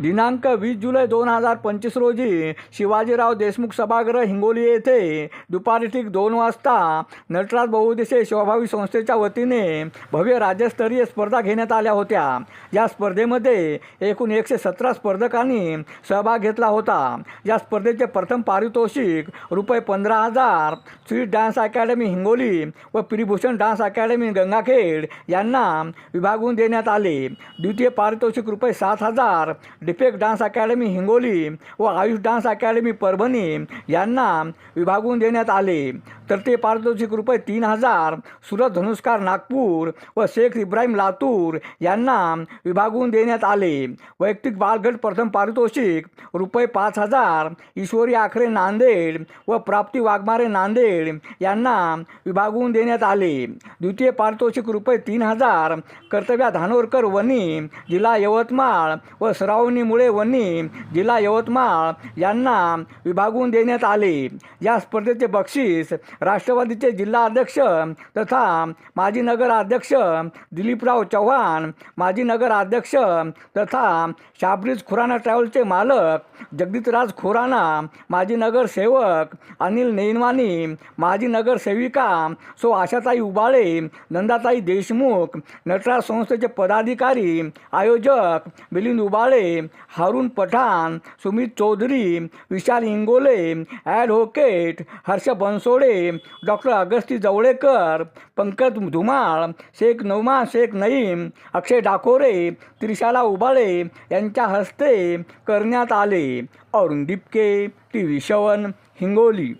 दिनांक वीस जुलै दोन हजार पंचवीस रोजी शिवाजीराव देशमुख सभागृह हिंगोली येथे दुपारी ठीक दोन वाजता नटराज बहुउद्देशीय शिवभावी संस्थेच्या वतीने भव्य राज्यस्तरीय स्पर्धा घेण्यात आल्या होत्या. या स्पर्धेमध्ये एकूण एकशे सतरा स्पर्धकांनी सहभाग घेतला होता. या स्पर्धेचे प्रथम पारितोषिक रुपये पंधरा हजार स्वीट डान्स अकॅडमी हिंगोली व प्रिभूषण डान्स अकॅडमी गंगाखेड यांना विभागून देण्यात आले. द्वितीय पारितोषिक रुपये सात हजार डिफेक्ट डान्स अकॅडमी हिंगोली व आयुष डान्स अकॅडमी परभणी यांना विभागून देण्यात आले. तर ते पारितोषिक रुपये तीन हजार सुरत धनुष्कार नागपूर व शेख इब्राहिम लातूर यांना विभागून देण्यात आले. वैयक्तिक बालगट प्रथम पारितोषिक रुपये पाच हजार ईश्वरी आखरे नांदेड व प्राप्ती वाघमारे नांदेड यांना विभागून देण्यात आले. द्वितीय पारितोषिक रुपये तीन हजार कर्तव्या धानोरकर वनी जिल्हा यवतमाळ व सरावणी मुळे वनी जिल्हा यवतमाळ यांना विभागून देण्यात आले. या स्पर्धेचे बक्षीस राष्ट्रवादीचे जिल्हा अध्यक्ष तथा माजी नगराध्यक्ष दिलीपराव चव्हाण माजी नगराध्यक्ष तथा शाबरीज खुराना ट्रॅव्हलचे मालक जगदीतराज खुराना माजी नगरसेवक अनिल नेनवानी माजी नगरसेविका सो आशाताई उबाळे नंदाताई देशमुख नटराज संस्थेचे पदाधिकारी आयोजक मिलिंद उबाळे हारून पठाण सुमित चौधरी विशाल इंगोले ॲडव्होकेट हर्ष बनसोडे डॉक्टर अगस्ती जवळेकर पंकज धुमाळ शेख नौमा शेख नईम अक्षय डाकोरे त्रिशाला उबाळे यांच्या हस्ते करण्यात आले. औरंगीब के टी व्ही शवन हिंगोली.